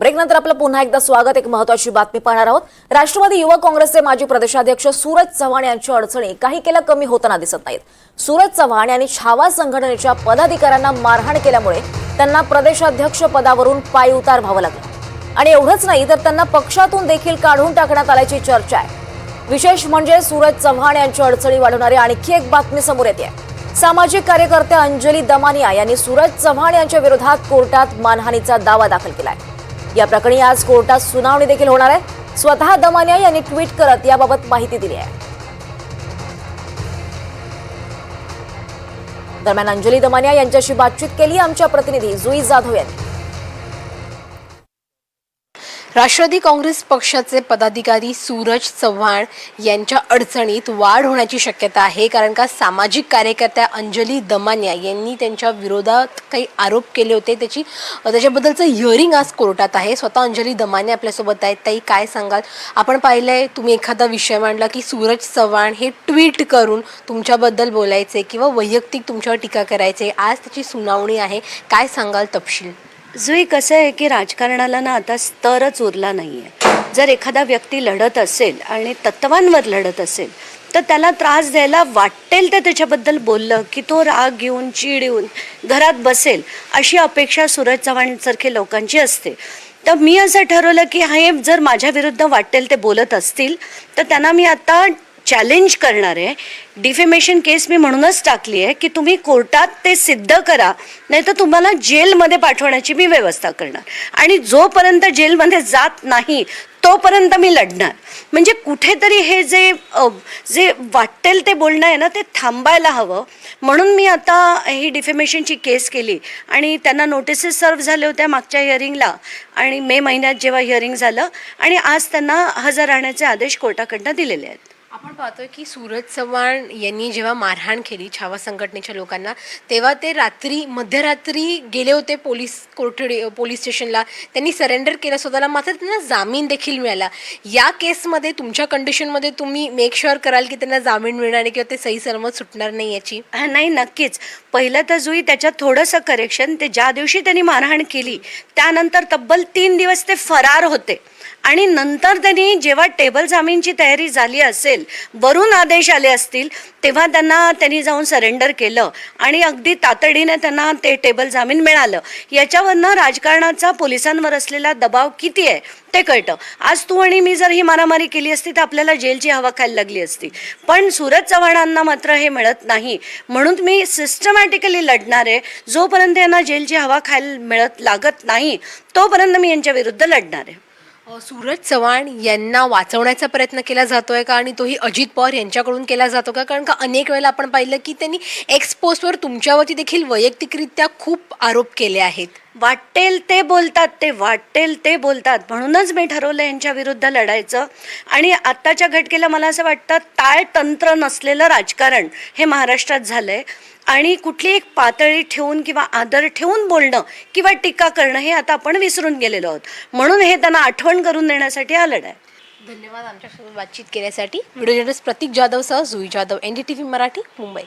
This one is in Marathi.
ब्रेकनंतर आपलं पुन्हा एकदा स्वागत. एक महत्वाची बातमी पाहणार आहोत. राष्ट्रवादी युवक काँग्रेसचे माजी प्रदेशाध्यक्ष सूरज चव्हाण यांच्या अडचणी काही केल्या कमी होताना दिसत नाहीत. सूरज चव्हाण यांनी छावा संघटनेच्या पदाधिकाऱ्यांना मारहाण केल्यामुळे त्यांना प्रदेशाध्यक्ष पदावरून पाय उतार व्हावं लागलं. आणि एवढंच नाही तर त्यांना पक्षातून देखील काढून टाकण्यात आल्याची चर्चा आहे. विशेष म्हणजे सूरज चव्हाण यांच्या अडचणी वाढवणारी आणखी एक बातमी समोर येते. सामाजिक कार्यकर्त्या अंजली दमानिया यांनी सूरज चव्हाण यांच्या विरोधात कोर्टात मानहानीचा दावा दाखल केलाय. या प्रकरणी आज कोर्टात सुनावणी देखील होणार आहे. स्वतः दमानिया यांनी ट्विट करत याबाबत माहिती दिली आहे. दरम्यान अंजली दमानिया यांच्याशी बातचीत केली. आमच्या प्रतिनिधी जुई जाधव यांनी. राष्ट्रवादी काँग्रेस पक्षाचे पदाधिकारी सूरज चव्हाण यांच्या अडचणीत वाढ होण्याची शक्यता आहे कारण का सामाजिक कार्यकर्त्या अंजली दमानिया यांनी त्यांच्या विरोधात काही आरोप केले होते. त्याची त्याच्याबद्दलचं हिअरिंग आज कोर्टात आहे. स्वतः अंजली दमानिया आपल्यासोबत आहेत. ताई काय सांगाल? आपण पाहिलं आहे तुम्ही एखादा विषय मांडला की सूरज चव्हाण हे ट्विट करून तुमच्याबद्दल बोलायचे किंवा वैयक्तिक तुमच्यावर टीका करायचे. आज त्याची सुनावणी आहे. काय सांगाल तपशील? जुई कसं आहे की राजकारणाला ना आता स्तरच उरला नाही आहे जर एखादा व्यक्ती लढत असेल आणि तत्वांवर लढत असेल तर त्याला त्रास द्यायला वाटेल ते त्याच्याबद्दल बोललं की तो राग घेऊन चीड येऊन घरात बसेल अशी अपेक्षा सूरज चव्हाणसारखे लोकांची असते. तर मी असं ठरवलं की हे जर माझ्याविरुद्ध वाटेल ते बोलत असतील तर त्यांना मी आता चॅलेंज करणार आहे डिफेमेशन केस मी म्हणूनच टाकली आहे की तुम्ही कोर्टात ते सिद्ध करा नाही तर तुम्हाला जेलमध्ये पाठवण्याची मी व्यवस्था करणार. आणि जोपर्यंत जेलमध्ये जात नाही तोपर्यंत मी लढणार. म्हणजे कुठेतरी हे जे जे वाटेल ते बोलणं आहे ना ते थांबायला हवं. म्हणून मी आता ही डिफेमेशनची केस केली. आणि त्यांना नोटिसेस सर्व झाल्या होत्या मागच्या हिअरिंगला आणि मे महिन्यात जेव्हा हिअरिंग झालं आणि आज त्यांना हजर राहण्याचे आदेश कोर्टाकडनं दिलेले आहेत. आपण पाहतोय की सूरज चव्हाण यांनी जेव्हा मारहाण केली छावा संघटनेच्या लोकांना तेव्हा ते रात्री मध्यरात्री गेले होते पोलीस कोठडी पोलीस स्टेशनला. त्यांनी सरेंडर केलं स्वतःला मात्र त्यांना जामीन देखील मिळाला. या केसमध्ये तुमच्या कंडिशनमध्ये तुम्ही मेक शुअर कराल की त्यांना जामीन मिळणार नाही किंवा ते सही सरमत सुटणार नाही याची? नाही नक्कीच. पहिलं तर जुई त्याच्यात थोडंसं करेक्शन ते ज्या दिवशी त्यांनी मारहाण केली त्यानंतर तब्बल तीन दिवस ते फरार होते. आणि नंतर त्यांनी जेव्हा टेबल जामीनची तयारी झाली असेल वरून आदेश आले असतील तेव्हा त्यांना त्यांनी जाऊन सरेंडर केलं आणि अगदी तातडीने त्यांना ते टेबल जामीन मिळालं. याच्यावरनं राजकारणाचा पोलिसांवर असलेला दबाव किती आहे ते कळतं. आज तू आणि मी जर ही मारामारी केली असती तर आपल्याला जेलची हवा खायला लागली असती. पण सूरज चव्हाणांना मात्र हे मिळत नाही. म्हणून मी सिस्टमॅटिकली लढणार आहे. जोपर्यंत यांना जेलची हवा खायला मिळत लागत नाही तोपर्यंत मी यांच्या विरुद्ध लढणार आहे. सूरज चव्हाण यांना वाचवण्याचा प्रयत्न केला जातो आहे का? आणि तोही अजित पवार यांच्याकडून केला जातो का? कारण का अनेक वेळेला आपण पाहिलं की त्यांनी एक्स पोस्टवर तुमच्यावरती देखील वैयक्तिकरित्या खूप आरोप केले आहेत. वाटेल ते बोलतात ते वाटेल ते बोलतात. म्हणूनच मी ठरवलं यांच्या विरुद्ध लढायचं. आणि आत्ताच्या घटकेला मला असं वाटतं ताळ तंत्र नसलेलं राजकारण हे महाराष्ट्रात झालंय. आणि कुठली एक पातळी ठेवून किंवा आदर ठेवून बोलणं किंवा टीका करणं हे आता आपण विसरून गेलेलो आहोत. म्हणून हे त्यांना आठवण करून देण्यासाठी हा लढाय. धन्यवाद आमच्यासोबत बातचीत केल्यासाठी. व्हिडिओ जर्नलिस्ट प्रतीक जाधवसह Jui Jadhav N D T V Marathi Mumbai.